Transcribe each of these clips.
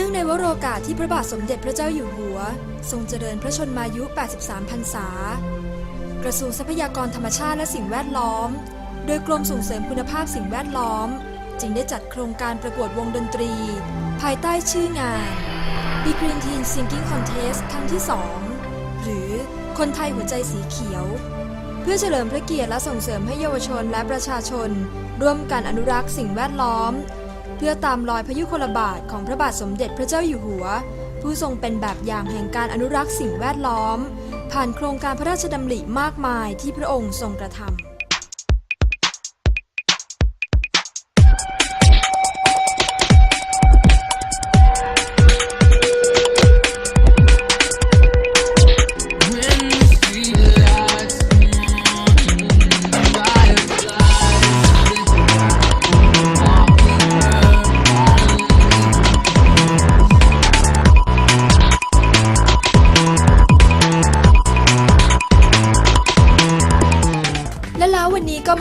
นื่องในวโรกาสที่พระบาทสมเด็จพระเจ้าอยู่หัว ทรงเจริญพระชนมายุ 83 พรรษา กระทรวงทรัพยากรธรรมชาติและสิ่งแวดล้อม โดยกรมส่งเสริมคุณภาพสิ่งแวดล้อม จึงได้จัดโครงการประกวดวงดนตรี ภายใต้ชื่องาน The Green Teen Singing Contest ครั้งที่ 2 หรือคนไทยหัวใจสีเขียว เพื่อเฉลิมพระเกียรติและส่งเสริมให้เยาวชนและประชาชน ร่วมกันอนุรักษ์สิ่งแวดล้อม เพื่อตามรอยพยุคลบาทของพระบาทสมเด็จพระเจ้าอยู่หัว ผู้ทรงเป็นแบบอย่างแห่งการอนุรักษ์สิ่งแวดล้อม ผ่านโครงการพระราชดำริมากมายที่พระองค์ทรงกระทำ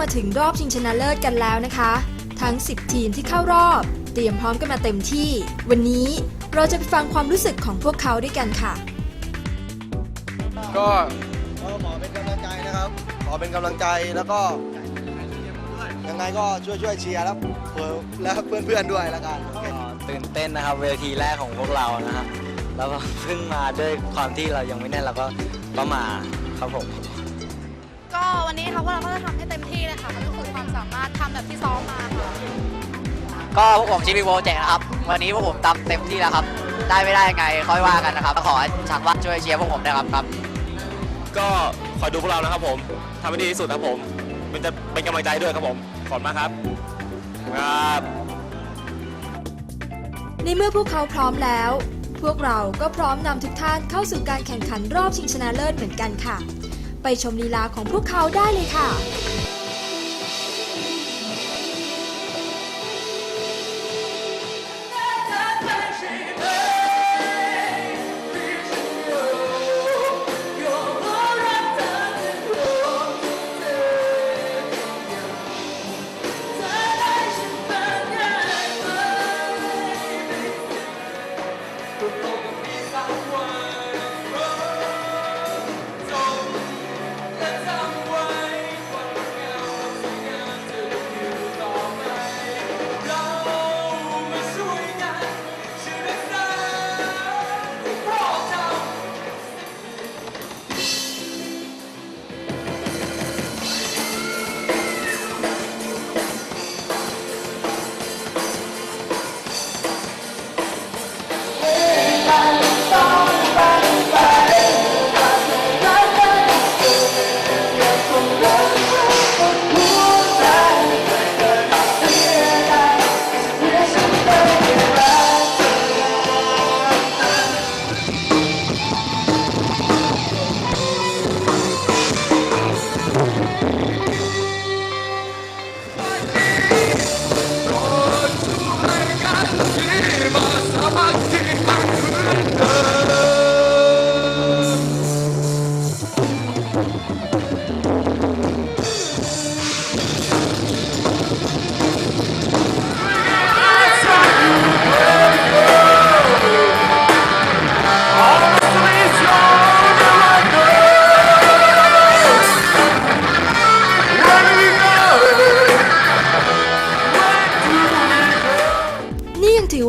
มาถึงรอบชิงชนะเลิศกันแล้วนะคะ ทั้ง 10 ทีมที่เข้ารอบ เตรียมพร้อมกันมาเต็มที่ วันนี้เราจะไปฟังความรู้สึกของพวกเขาด้วยกันค่ะ ก็ก็ขอเป็นกำลังใจนะครับ ขอเป็นกำลังใจแล้วก็ยังไงก็ช่วยช่วยๆเชียร์แล้วเพื่อแล้วเพื่อนๆด้วยแล้วกันโอเคตื่นเต้นนะครับ เวทีแรกของพวกเรานะฮะแล้วก็เพิ่งมาด้วยความที่เรายังไม่แน่นเราก็ก็มาครับผม ก็วันนี้ค่ะพวกเราก็จะทำให้เต็มที่เลยค่ะทำให้สุดความสามารถทำแบบที่ซ้อมมาค่ะ ก็พวกผมชีพีโปรเจกต์นะครับ วันนี้พวกผมทำเต็มที่แล้วครับ ได้ไม่ได้ยังไงค่อยว่ากันนะครับขอให้ทางวัดช่วยเชียร์พวกผมนะครับครับ ก็คอยดูพวกเรานะครับผมทำให้ดีที่สุดครับผม มันจะเป็นกำลังใจด้วยครับผม ขอบคุณมากครับครับ ในเมื่อพวกเขาพร้อมแล้ว พวกเราก็พร้อมนำทุกท่านเข้าสู่การแข่งขันรอบชิงชนะเลิศเหมือนกันค่ะไป ชมลีลาของพวกเขาได้เลยค่ะ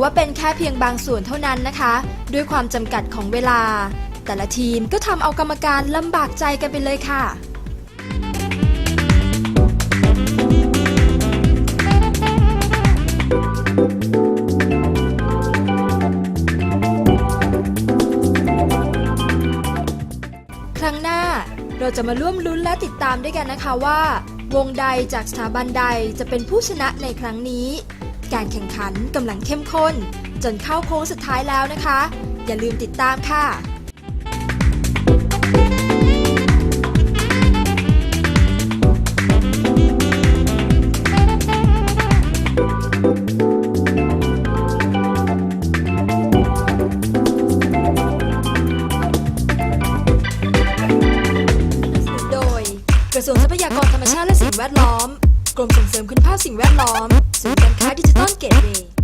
ว่าเป็นแค่เพียงบางส่วนเท่านั้นนะคะ ด้วยความจำกัดของเวลา แต่ละทีมก็ทำเอากรรมการลำบากใจกันไปเลยค่ะครั้งหน้าเราจะมาร่วมลุ้นและติดตามด้วยกันนะคะว่า วงใดจากสถาบันใดจะเป็นผู้ชนะในครั้งนี้ การแข่งขันกำลังเข้มข้น จนเข้าโค้งสุดท้ายแล้วนะคะ อย่าลืมติดตามค่ะโดยกระทรวงทรัพยากรธรรมชาติและสิ่งแวดล้อม กรมส่งเสริมคุณภาพสิ่งแวดล้อม ศูนย์การ